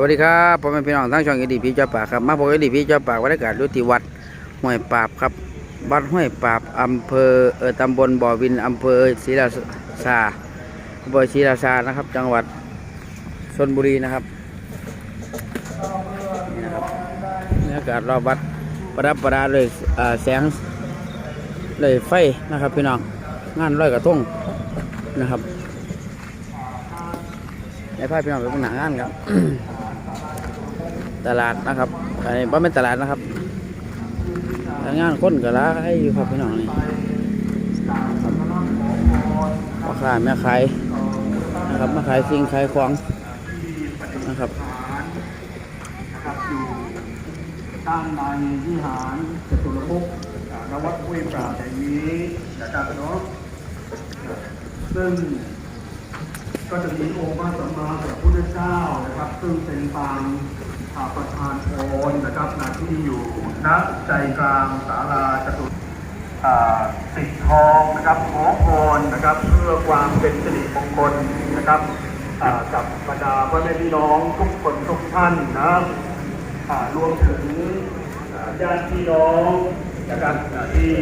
วัสดีครับผมเป็นพี่น้องทั้งช่องอดีพีเจ้าป่าครับมาพบกับอดีพีเจ้าป่าบรรยากาศอยู่ที่วัดห้วยปราบครับวัดห้วยปราบอำเภอเออตำบลบ่อวินอำเภอศรีราชาอำเภอศรีราชานะครับ จังหวัดชนบุรีนะครับนี่นะครับบรรยากาศรอบวัดประดับประดาเลยแสงเลยไฟนะครับ พี่น้องงานร้อยกระทงนะครับในภาพพี่น้องเป็นหนังงานครับ ตลาดนะครับอันนี้บ่เป็นตลาดนะครับทางงานคนก็ร้ายอยู่ครับพี่น้องนี่พ่อค้าแม่ขายนะครับมาขายสิ่งขายของนะครับตั้งในวิหารจตุรมุขณวัดห้วยปราบแห่งนี้นะครับเนาะซึ่งก็จะมีองค์พระสัมมาสัมพุทธเจ้านะครับ ซึ่งเป็นปาง ประธานโอนนะครับนาที่อยู่ณใจกลางศาลาจตุสีทองนะครับหอโอนนะครับ เพื่อความเป็นสิริมงคลนะครับกับบรรดาพ่อแม่พี่น้องทุกคนทุกท่านนะครับรวมถึงญาติพี่น้องนะครับที่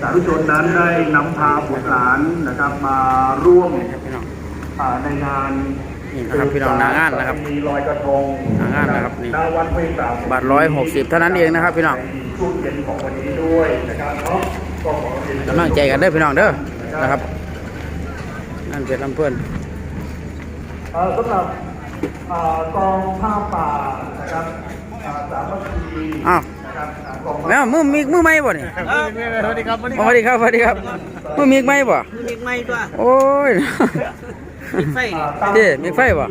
สาธุชนนั้นได้นำพาบุตรหลานนะครับมาร่วมในงาน นี่นะครับพี่น้องหน้างานนะครับมีลอยกระทงหน้างานนะครับนี่หน้าวัดห้วยปราบบัตรร้อยหกสิบเท่านั้นเองนะครับพี่น้องในช่วงเย็นของวันนี้ด้วยนะครับเนาะก็ขอเรียนกำลังใจกันเด้อพี่น้องเด้อนะครับนั่นเป็นลำเพื่อนเอ่อสำหรับอ่ากองผ้าป่านะครับอ่าสามัคคีอ้าวนะครับอ่ากองผ้าแม่มือมีมือไม่บ่เนี่ยสวัสดีครับสวัสดีครับสวัสดีครับมือมีไม่บ่มีไม่ตัวโอ้ย มีไฟเด้มีไฟบ่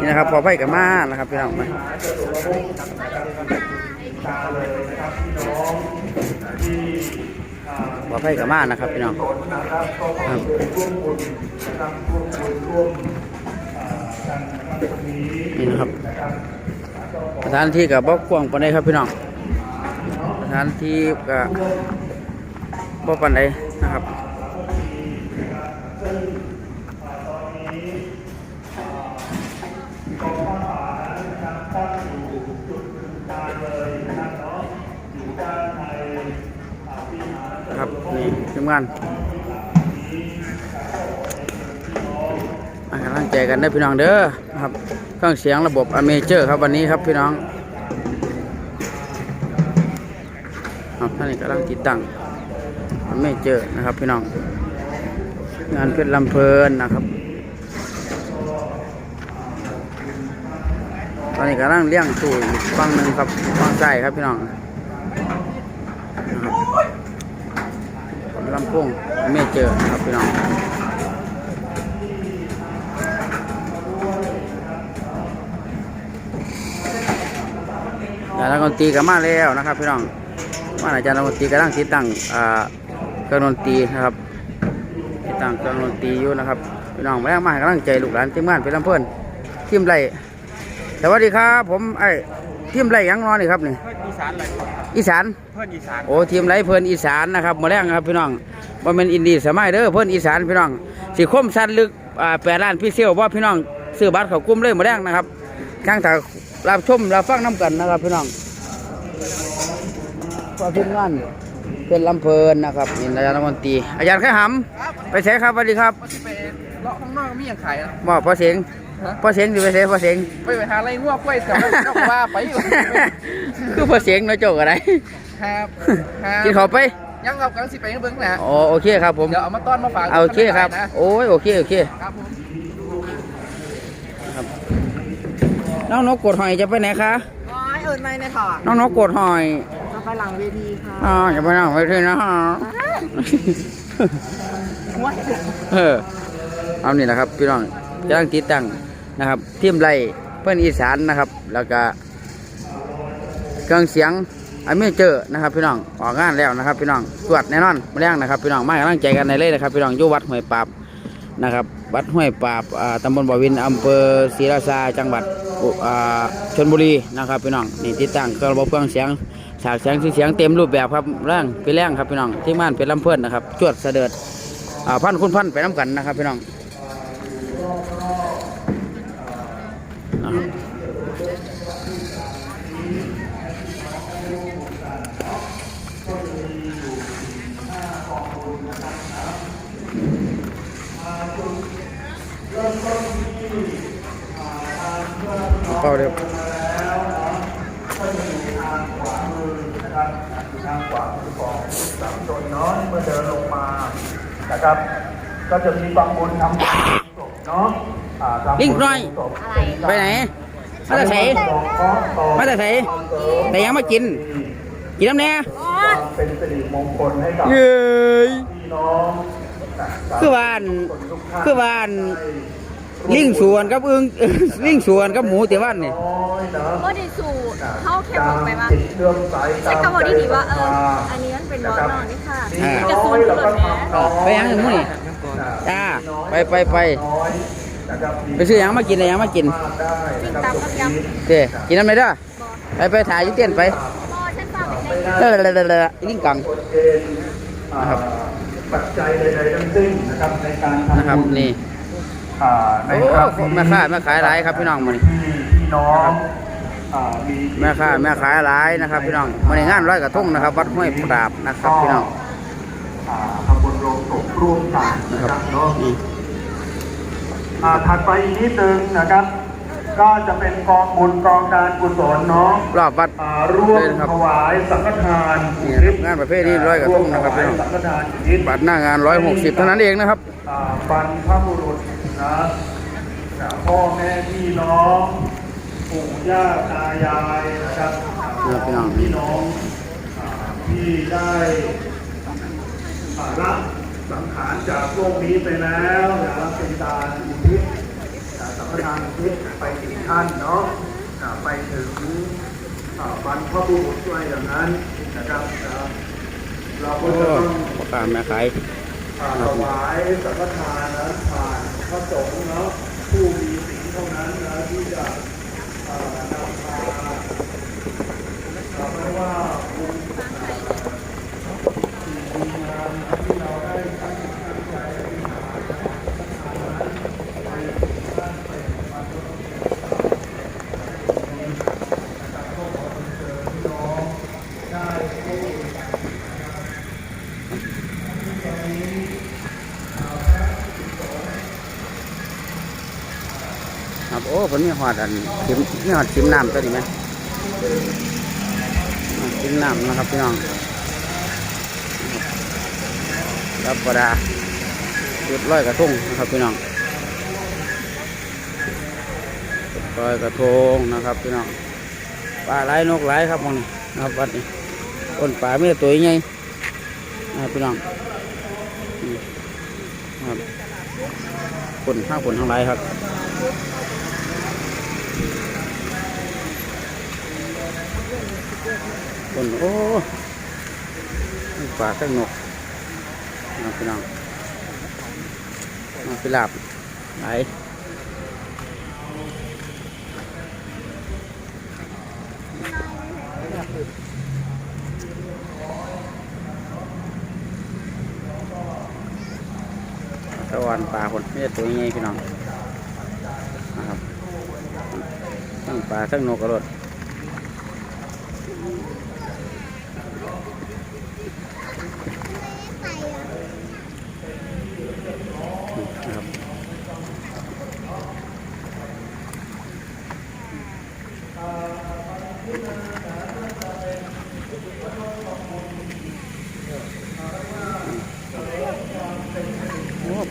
นี่นะครับพอไฟกับมานะครับพี่น้องมาปลอไฟกับมานะครับพี่น้องนี่นะครับสถานที่กับบ๊อกกวงปันไดครับพี่น้องสถานที่กับบ๊อบปันไดนะครับ ทีมงานมากำลังใจกันเด้พี่น้องเด้อครับเครื่องเสียงระบบอเมเจอร์ครับวันนี้ครับพี่น้องครับท่านนี้กำลังติดตั้งอเมเจอร์นะครับพี่น้อง งานเพชรลำเพลินนะครับตอนนี้กำลังเลี้ยงตู้อีกฝั่งหนึ่งครับฝั่งใต้ครับพี่น้องนะครับ ลำโพงเมเจอครับพี่น้องอาจารย์ดนตรีก็มาแล้วนะครับพี่น้องว่าอาจารย์ดนตรีกำลังติดตั้งเครื่องดนตรีนะครับติดตั้งเครื่องดนตรีอยู่นะครับพี่น้องมาแล้วมาให้กำลังใจลูกหลานทีมงานเป็นลำเพิ่อนทีมไรสวัสดีครับ ผมไอ้ทีมไรยังนอนนี่ครับนี่ อนอีสานอะไรอีสาน เพื่อนอีสานโอ้ทีมไรเพิ่นอีสานนะครับมาแรงครับพี่น้องว่าเป็นอินดีสมัยเด้อเพิ่นอีสานพี่น้องสีคมสันลึกอ่าแปดล้านพี่เซียวว่าพี่น้องซื้อบัตรเขากลุ้มเลยมาแรงนะครับข้างถารับชมรับฟังน้ำกันนะครับพี่น้องก็ทีมงานเป็นลำเพลินนะครับนี่อาจารย์รัฐมนตรีอาจารย์แค่หำไปใช้ครับสวัสดีครับไปเลาะข้างนอกมีอย่างขายนะบอกพ่อเสียง พ่อเสียงอยู่ไปใช้พ่อเสียงไปไปหาอะไรง่วงกล้วยแถวนั้นก็ว่าไปอยู่คือพอเสียงเนาะโจกอะไรครับครับกินเขาวไปยังเอากำลังสิไปเบิ้งนะอ๋อโอเคครับผมเดี๋ยวเอามาต้อนมาฝากเอาโอเคครับนะโอ้ยโอเคโอเคครับผมน้องนกกดหอยจะไปไหนคะอ๋อเอิญไม่ในถอดน้องนกกดหอยจะไปหลังเวทีค่ะอ๋อจะไปนั่งไปที่นะฮะว้ายเออเอานี่แหละครับพี่น้องกำลังติดตั้ง นะครับทีมไรเพื่อนอีสานนะครับ แล้วก็เครื่องเสียงอันไม่เจอนะครับพี่น้องออกงานแล้วนะครับพี่น้องตรวจแน่นอนมาแรงนะครับพี่น้องมากำลังใจกันในเลยนะครับพี่น้องอยู่วัดห้วยปราบนะครับวัดห้วยปราบอ่าตำบลบ่อวินอำเภอศรีราชาจังหวัดอ่าชลบุรีนะครับพี่น้องนี่ติดตั้งเครื่องระบบเครื่องเสียงฉากเสียงเสียงเต็มรูปแบบครับแรงไปแรงครับพี่น้องที่ม่านเป็นลำเพื่อนนะครับจวดเสด็จอ่าพันคุณพันไปน้ำกันนะครับพี่น้อง เป้าเร็วก็จะอยู่ทางขวามือนะครับอยู่ทางขวามือของสามชนเนาะเมื่อเดินลงมานะครับ ก็จะมีบางบุญทำบุญศพเนาะอ่าทำบุญลิงน้อยศพไปไหนมาแต่ไสมาแต่ไสแต่ยังมากิน กินน้ำแน่ความเป็นสิริมงคลให้กับเย้ยพี่น้องนะรับคือว่าอันทุกท่านคือว่าอัน ลิงสวนกับอึงลิงสวนกับหมูเตียวันนี่น้อยนะก็ได้สูตรเข้าแค่บอกไปว่าจิตเลื่อมใสใช้คำว่าดีๆว่าเออตามใจอันนี้มันเป็นบอสนอนนี่ค่ะศรัทธาจะสูตรแล้วเกิก็ดแหมทำน้อยไปยังหนึ่งมื้อนี่จ้าไปไปไปน้อยนะครับไปซื้อหยังมากินอะไรหยังมากินมากได้นะครับปิ้งตำกับยำเด้กินน้ำไหนเด้อไปไปถ่ายอยุ่เต้นไปบอฉันฝากไปเลยเด้อเด้อเด้อเด้อลิงกังกฎเกณฑ์อ่านะครับปัจจัยใดๆทั้งสิ้นนะครับในการทำนะครับบุญนี่ อ่าในโอ้ครั้งนี้แม่ค้าแม่ขายหลายครับพี่น้องมื้อนี้ที่พี่น้องอ่ามีแม่ค้าแม่ขายหลายนะครับ พี่น้องมาในงานร้อยกระทงนะครับ วัดห้วยปราบนะครับ พี่น้องอ่าทำบุญโรงศพร่วมกันนะนะคครัรับบเนาะนี่อ่าถัดไปอีกนิดนึงนะครับ ก็จะเป็นกองบุญกองการกุศลเนาะรอบวัดอ่าร่วมเลยนะครับถวายสังฆทานนี่ครับงานประเภทนี้ร้อยกระทงนะครับพี่น้องวมถวายสังฆทานอุทิศบัตรหน้างาน160เท่านั้นเองนะครับ อ่าบรรพบุรุษ นะนะพ่อแม่พี่น้องปู่ย่าตายายนะครับครับพี่น้องพี่น้องอ่าที่ได้อ่ารับสังขารจากโลกนี้ไปแล้วนะเป็นการอุทิศอ่าสังฆทานอุทิศไปถึงท่านเนาะอ่าไปถึงอ่าบรรพบุรุษด้วยอย่างนั้นนะครับนะเราก็โอ้จะต้องพ่อค้าแม่ขายอ่าถวายสังฆทานนะผ่าน พระสงฆ์เนาะผู้มีศีลเท่านั้นนะที่จะนำพาเราไม่ว่าบุญดีงามที่เราได้ตั้งใจตั้งใจอธิษฐานไปท่านไปบรรลุนะครับก็ขอเชิญพี่น้องได้ร่วม ครับโอ้ผมมีหอดอันชิมมีหอดชิมน้ำตัวนี้ไหมชิมน้ำนะครับพี่น้องรับประดาจุดร้อยกระทงนะครับพี่น้องร้อยกระทงนะครับพี่น้องปลาไหลนกไหลครับมองนี่นะครับวัดนี้ต้นปลาไม่ตัวใหญ่นะครับพี่น้องครับผลข้างผลข้างไรครับ คนโอ้ปลาตั้งนกน้องพี่น้องน้องพิลาบไหลตะวันปลาคนไม่ใช่ตัวใหญ่พี่น้องนะครับทั้งปลาทั้งนกกระโดด นะครับ โอ้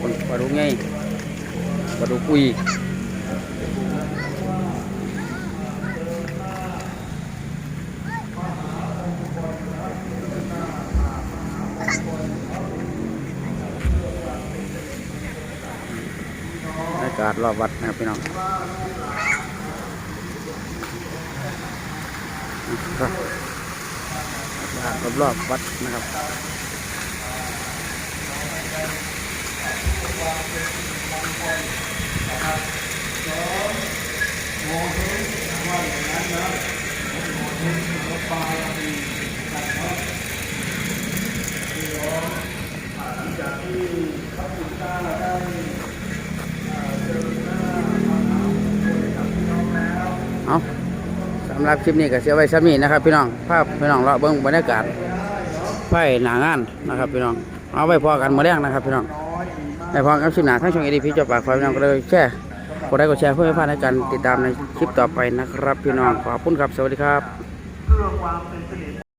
ปลาปลาดุกไงปลาดุกอุยบรรยากาศรอบวัดนะครับพี่น้อง ครับรอบๆวัดนะครับหลังจากที่พระคุณเจ้าได้เอ่อเจอหน้า สำหรับคลิปนี้ก็เสียไว้ซ้ำนี้นะครับ พี่น้องภาพพี่น้องเราเบิ้งบรรยากาศไฟหนางานนะครับ พี่น้องเอาไว้พอกันมาแรงนะครับ พี่น้องในพอกับชิมหนาทั้งช่องเอดีพีจอปากไฟพี่น้องก็เลยแชร์กดไลค์กดแชร์เพื่อไม่พลาดในการติดตามในคลิปต่อไปนะครับ พี่น้องขอบคุณครับสวัสดีครับ